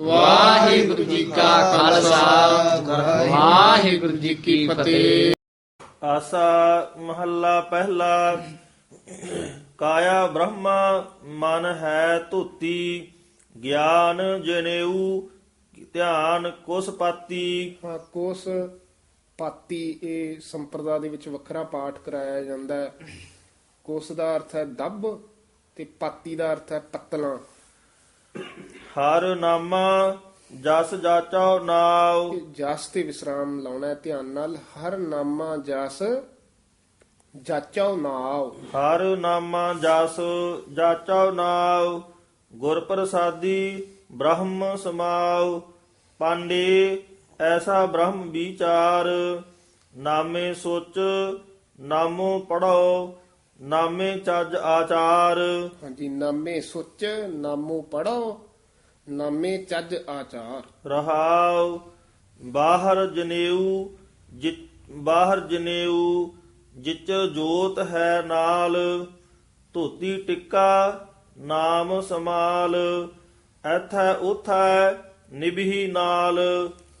ਵਾਹਿਗੁਰੂ ਜੀ ਕਾ ਖਾਲਸਾ। ਵਾਹਿਗੁਰੂ ਜੀ ਕੀ ਫਤਿਹ। ਆਸਾ ਮਹੱਲਾ ਪਹਿਲਾ। ਕਾਇਆ ਬ੍ਰਹਮਾ ਮਨ ਹੈ ਧੁੱਤੀ ਗਿਆਨ ਜਨੇਊ ਧਿਆਨ ਕੁਸ ਪਾਤੀ। ਹਾਂ, ਕੋਸ ਪਾਤੀ ਇਹ ਸੰਪਰਦਾ ਦੇ ਵਿੱਚ ਵੱਖਰਾ ਪਾਠ ਕਰਾਇਆ ਜਾਂਦਾ ਹੈ। ਕੋਸ ਦਾ ਅਰਥ ਹੈ ਦੱਬ ਤੇ ਪਾਤੀ ਦਾ ਅਰਥ ਹੈ ਪੱਤਲਾਂ। ਹਰ ਨਾਮਾ ਜਸ ਜਾਚਾ ਨਾਉ। ਜਸ ਤੇ ਵਿਸਰਾਮ ਲਾਉਣਾ ਹੈ ਧਿਆਨ ਨਾਲ। ਹਰ ਨਾਮਾ ਜਸ ਜਾਚਾਉ ਨਾਉ। ਹਰ ਨਾਮਾ ਜਸ ਜਾਚਾ ਨਾਉ। ਗੁਰ ਪ੍ਰਸਾਦੀ ਬ੍ਰਹਮ ਸਮਾਉ। ਪਾਂਡੇ ਐਸਾ ਬ੍ਰਹਮ ਵਿਚਾਰ। ਨਾਮੇ ਸੋਚ ਨਾਮੋ ਪੜੋ ਨਾਮੇ ਚੱਜ ਆਚਾਰ। ਹਾਂਜੀ ਨਾਮੇ ਸੁੱਚ ਨਾਮੋ ਪੜੋ ਨਾਮੇ ਚੱਜ ਆਚਾਰ। ਰਹਾਉ ਬਾਹਰ ਜਨੇਊ ਜਿ- ਬਾਹਰ ਜਨੇਊ ਜਿਚ ਜੋਤ ਹੈ ਨਾਲ ਧੋਤੀ ਟਿੱਕਾ ਨਾਮ ਸਮਾਲ ਐਥੈ ਉਥੈ ਨਿਭੀ ਨਾਲ।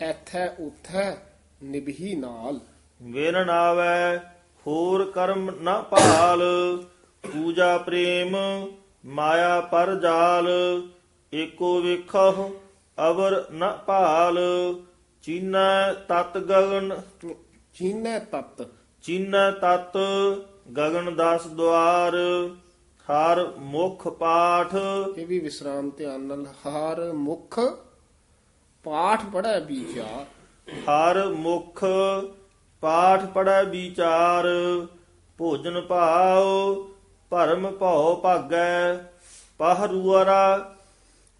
ਐਥੈ ਉਥੈ ਨਿਭੀ ਨਾਲ। ਵਿਨ ਨਾਵੈ ਹੋਰ ਕਰਮ ਨ ਭਾਲ ਪੂਜਾ ਪ੍ਰੇਮ ਮਾਇਆ ਪਰ ਜਾਲ। ਏਕੋ ਵੇਖਹੁ ਅਵਰ ਨ ਭਾਲ ਚੀਨੈ ਤਤ ਗਗਨ ਚੀਨੈ ਤਤ। ਚੀਨੈ ਤਤ ਗਗਨ ਦਸ ਦੁਆਰ ਹਰ ਮੁਖ ਪਾਠ। ਇਹ ਵੀ ਵਿਸਰਾਮ ਧਿਆਨ ਨਾਲ ਹਰ ਮੁਖ ਪਾਠ ਪੜੈ ਵਿਚਾਰ। ਹਰ ਮੁਖ ਪਾਠ ਪੜੈ ਵਿਚਾਰ ਭੋਜਨ ਭਾਉ ਭਰਮ ਭਉ ਭਾਗੈ ਪਹਰੂਅਰਾ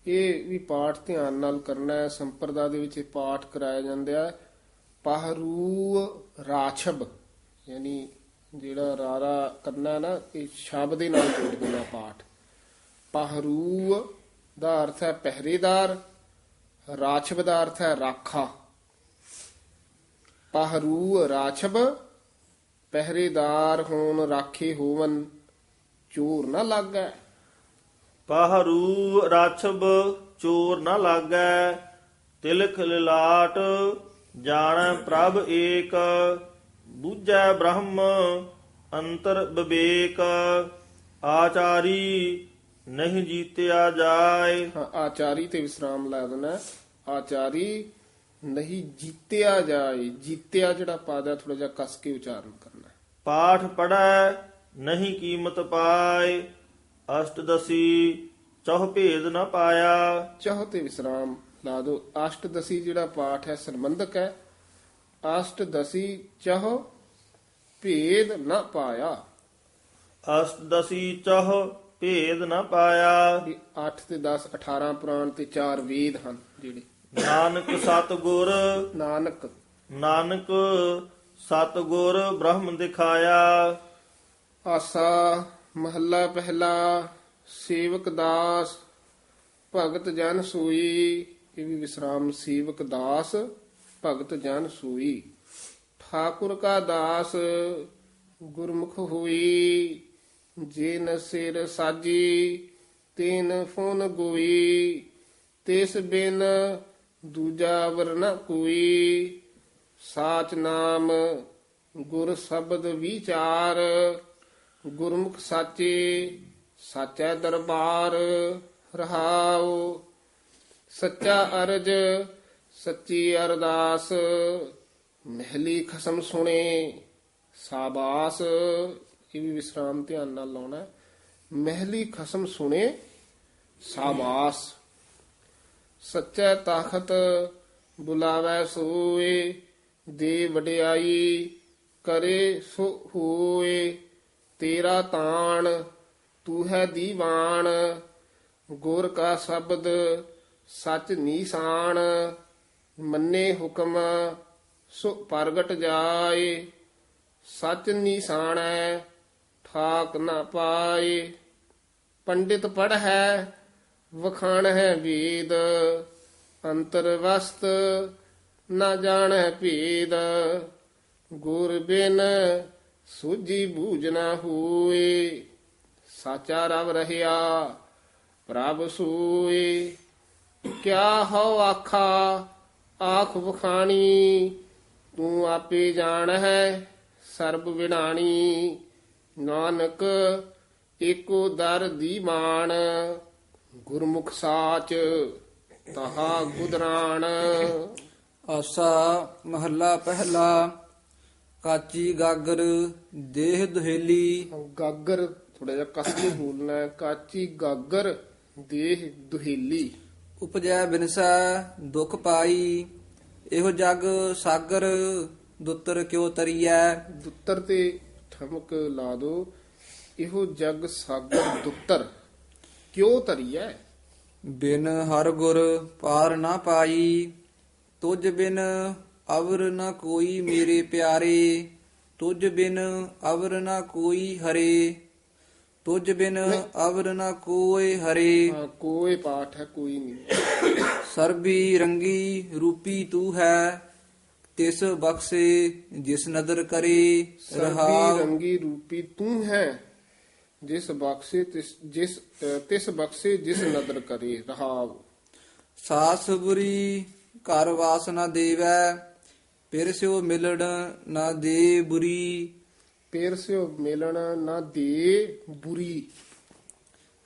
ਇਹ ਵੀ ਪਾਠ ਧਿਆਨ ਨਾਲ ਕਰਨਾ ਹੈ, ਸੰਪਰਦਾ ਦੇ ਵਿੱਚ ਇਹ ਪਾਠ ਕਰਾਇਆ ਜਾਂਦਾ ਹੈ। ਪਹਰੂ ਰਾਛਬ, ਯਾਨੀ ਜਿਹੜਾ ਰਾਰਾ ਕਰਨਾ ਨਾ, ਇਹ ਸ਼ਬਦ ਦੇ ਨਾਲ ਜੋੜ ਦੇਣਾ ਪਾਠ। ਪਹਰੂ ਦਾ ਅਰਥ ਹੈ ਪਹਿਰੇਦਾਰ, ਰਾਛਬ ਦਾ ਅਰਥ ਹੈ ਰਾਖਾ। ਪਹਰੂ ਰਾਛਬ, ਪਹਿਰੇਦਾਰ ਹੋਣ, ਰਾਖੇ ਹੋਵਨ, ਚੋਰ ਨਾ ਲੱਗੈ। ਪਹਰੂ ਰਾਛਬ ਚੋਰ ਨ ਲਾਗੈ ਤਿਲਕ ਲਿਲਾਟ ਜਾਣੈ ਪ੍ਰਭ ਏਕ ਬੂਝੈ ਬ੍ਰਹਮ ਅੰਤਰ ਵਿਵੇਕ ਆਚਾਰੀ ਨਹੀਂ ਜੀਤਿਆ ਜਾਏ ਆਚਾਰੀ ਤੇ ਵਿਸਰਾਮ ਲਾ ਦੇਣਾ। ਆਚਾਰੀ ਨਹੀਂ ਜੀਤਿਆ ਜਾਏ ਜੀਤਿਆ ਜਿਹੜਾ ਪਦ ਥੋੜਾ ਜਿਹਾ ਕਸ ਕੇ ਉਚਾਰਨ ਕਰਨਾ। ਪਾਠ ਪੜੈ ਨਹੀਂ ਕੀਮਤ ਪਾਏ ਅਸ਼ਟਦਸੀ ਚੌਹ ਭੇਦ ਨ ਪਾਇਆ। ਚਾਹੋ ਤੇ ਵਿਸਰਾਮ। ਲਾ ਦੋ ਅਸ਼ਟਦਸੀ ਜਿਹੜਾ ਪਾਠ ਹੈ ਸੰਬੰਧਕ ਹੈ ਅਸ਼ਟਦਸੀ ਚਾਹੋ ਭੇਦ ਨਾ ਪਾਇਆ। ਅਸ਼ਟਦਸੀ ਚੌਹ ਭੇਦ ਨ ਪਾਇਆ। 8 ਤੇ 10 18 ਪੁਰਾਣ ਤੇ 4 ਵੇਦ ਹਨ ਜਿਹੜੇ। ਨਾਨਕ ਸਤਗੁਰ ਨਾਨਕ। ਨਾਨਕ ਸਤਗੁਰ ਬ੍ਰਹਮ ਦਿਖਾਇਆ। ਆਸਾ ਮਹੱਲਾ ਪਹਿਲਾ, ਸੇਵਕ ਦਾਸ, ਭਗਤ ਜਨ ਸੂਈ। ਇਹ ਵੀ ਵਿਸਰਾਮ, ਸੇਵਕ ਦਾਸ, ਭਗਤ ਜਨ ਸੂਈ। ਠਾਕੁਰ ਕਾ ਦਾਸ, ਗੁਰਮੁਖ ਹੋਈ। ਜਿਨ ਸਿਰ ਸਾਜੀ, ਤੈਨ ਫੋਨ ਗੋਈ। ਤਿਸ ਬਿਨ ਦੂਜਾ ਵਰਨਾ ਕੋਈ। ਸਾਚ ਨਾਮ, ਗੁਰ ਸ਼ਬਦ ਵਿਚਾਰ। ਗੁਰਮੁਖ ਸਾਚੇ, ਸਾਚੈ ਦਰਬਾਰ ਰਹਾਉ। ਸੱਚਾ ਅਰਜ, ਸੱਚੀ ਅਰਦਾਸ, ਮਹਿਲੀ ਖਸਮ ਸੁਣੇ, ਸਾਬਾਸ। ਇਹ ਵੀ ਵਿਸਰਾਮ ਧਿਆਨ ਨਾਲ ਲਾਉਣਾ ਹੈ। ਮਹਿਲੀ ਖਸਮ ਸੁਣੇ, ਸਾਬਾਸ। ਸੱਚਾ ਤਾਖਤ ਬੁਲਾਵੈ ਸੋਏ, ਦੇ ਵਡਿਆਈ ਕਰੇ ਸੋ ਹੋਏ। ਤੇਰਾ ਤਾਣ, ਤੂੰ ਹੈ ਦੀਵਾਨ, ਗੁਰ ਕਾ ਸ਼ਬਦ ਸਚ ਨੀਸਾਨ, ਮੰਨੇ ਹੁਕਮ ਸੋ ਪ੍ਰਗਟ ਜਾਏ, ਸਚ ਨੀਸਾਣੈ ਠਾਕ ਨਾ ਪਾਏ। ਪੰਡਿਤ ਪੜ ਹੈ ਵਖਾਣ ਹੈ ਵੇਦ, ਅੰਤਰ ਵਸਤ ਨਾ ਜਾਣੈ ਭੇਦ, ਗੁਰ ਬਿਨ ਸੂਜੀ ਬੂਝ ਨਾ ਹੋਏ, ਸਾਚਾ ਰਵ ਰਹਿਆ, ਪ੍ਰਭ ਸੂਏ। ਕਿਆ ਹਉ ਆਖਾ, ਆਖ ਬਖਾਣੀ ਤੂੰ ਆਪੇ ਜਾਣ ਹੈ ਸਰਬ ਵਿਡਾਣੀ ਨਾਨਕ, ਏਕੋ ਦਰ ਦੀ ਮਾਨ ਗੁਰਮੁਖ ਸਾਚ ਤਹਾ ਗੁਦਰਾਣ। ਆਸਾ ਮਹੱਲਾ ਪਹਿਲਾ ਕਾਚੀ ਗਾਗਰ ਦੇਹ ਦੁਹੇਲੀ। ਗਾਗਰ ਥੋੜਾ ਜਿਹਾ ਕਸ ਬੋਲਣਾ ਹੈ। ਕਾਚੀ ਗਾਗਰ ਦੇਹ ਦੁਹੇਲੀ। ਉਪਜੈ ਬਿਨਸੈ ਦੁਖ ਪਾਈ। ਇਹੋ ਜਗ ਸਾਗਰ ਦੁੱਤਰ ਕਿਉ ਤਰੀਐ? ਦੁੱਤਰ ਤੇ ਠਮਕ ਲਾ ਦੋ। ਇਹੋ ਜਗ ਸਾਗਰ ਦੁੱਤਰ ਕਿਉ ਧਰੀਐ ਬਿਨ ਹਰ ਗੁਰ ਪਾਰ ਨਾ ਪਾਈ। ਤੁਝ ਬਿਨ ਅਵਰ ਨ ਕੋਈ ਮੇਰੇ ਪਿਆਰੇ ਤੁਝ ਬਿਨ ਅਵਰ ਨ ਕੋਈ ਹਰੇ ਤੁਝ ਬਿਨ ਅਵਰ ਨ ਕੋਈ ਹਰੇ। ਕੋਈ ਪਾਠ ਹੈ ਕੋਈ ਨਹੀਂ। ਸਰਬੀ ਰੰਗੀ ਰੂਪੀ ਤੂੰ ਹੈ ਤਿਸ ਬਖਸ਼ੇ ਜਿਸ ਨਦਰ ਕਰੇ ਸਰਬੀ ਰਹਾ ਰੰਗੀ ਰੂਪੀ ਤੂੰ ਹੈ ਜਿਸ ਬਖਸ਼ੇ ਤਿਸ ਜਿਸ ਤਿਸ ਬਖਸ਼ੇ ਜਿਸ ਨਦਰ ਕਰੇ ਰਹਾਵ ਸਾਸ ਬੁਰੀ ਘਰ ਵਾਸਨਾ ਦੇਵੈ ਫਿਰ ਸਿਓ ਮਿਲਣ ਨਾ ਦੇ ਬੁਰੀ। ਪੇਰ ਸਿਓ ਮਿਲਣ ਨਾ ਦੇ ਬੁਰੀ।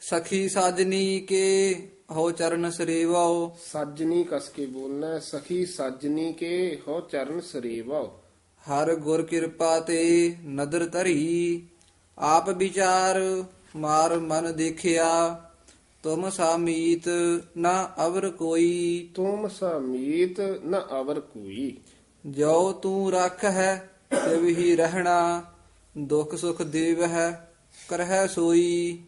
ਸਖੀ ਸਾਜਨੀ ਕੇ ਹੋ ਚਰਨ ਸਰੇਵਾਓ। ਸਾਜਨੀ ਕਸ ਕੇ ਬੋਲਣਾ ਹੈ, ਸਖੀ ਸਾਜਨੀ ਕੇ ਹੋ ਚਰਨ ਸਰੇਵਾ ਹਰ ਗੁਰ ਕਿਰਪਾ ਤੇ ਨਦਰ ਧਰੀ ਆਪ ਵਿਚਾਰ ਮਾਰ ਮਨ ਦੇਖਿਆ ਤੁਮ ਸਾਮੀਤ ਨਾ ਅਵਰ ਕੋਈ। ਤੁਮ ਸਮੀਤ ਨ ਅਵਰ ਕੋਈ। ਜੋ ਤੂੰ ਰੱਖ ਹੈ ਤਿਵ ਹੀ ਰਹਿਣਾ ਦੁੱਖ ਸੁਖ ਦੇਵ ਹੈ ਕਰਹਿ ਸੋਈ।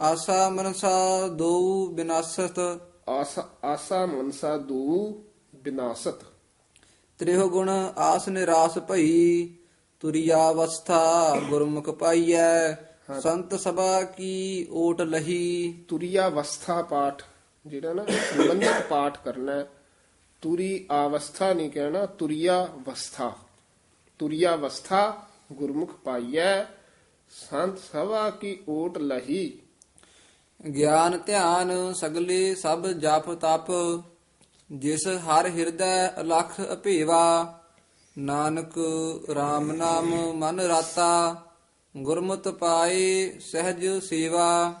ਆਸਾ ਮਨਸਾ ਦੋ ਬਿਨਾਸਤ। ਆਸਾ ਆਸਾ ਮਨਸਾ ਦੂ ਬਿਨਾਸਤ। ਤ੍ਰਿਹ ਗੁਣ ਆਸ ਨਿਰਾਸ ਭਈ ਤੁਰਿਆ ਅਵਸਥਾ ਗੁਰਮੁਖ ਪਾਈਐ ਸੰਤ ਸਭਾ ਕੀ ਓਟ ਲਹੀ। ਤੁਰਿਆ ਅਵਸਥਾ ਪਾਠ ਜਿਹੜਾ ਨਾ ਸੰਬੰਧਿਤ ਪਾਠ ਕਰਨਾ ਹੈ। ਤੁਰੀ ਅਵਸਥਾ ਨਹੀਂ ਕਹਿਣਾ, ਤੁਰਿਆ ਅਵਸਥਾ। ਤੁਰਿਆ ਅਵਸਥਾ ਗੁਰਮੁਖ ਪਾਈਐ, ਸੰਤ ਸਭਾ ਕੀ ਓਟ ਲਹੀ। ਗਿਆਨ ਧਿਆਨ ਸਗਲੇ ਸਭ ਜਪ ਤਪ, ਜਿਸ ਹਰ ਹਿਰਦੈ ਅਲਖ ਅਭੇਵਾ। ਨਾਨਕ RAM ਨਾਮ ਮਨ ਰਾਤਾ ਗੁਰਮਤਿ ਪਾਏ ਸਹਿਜ ਸੇਵਾ।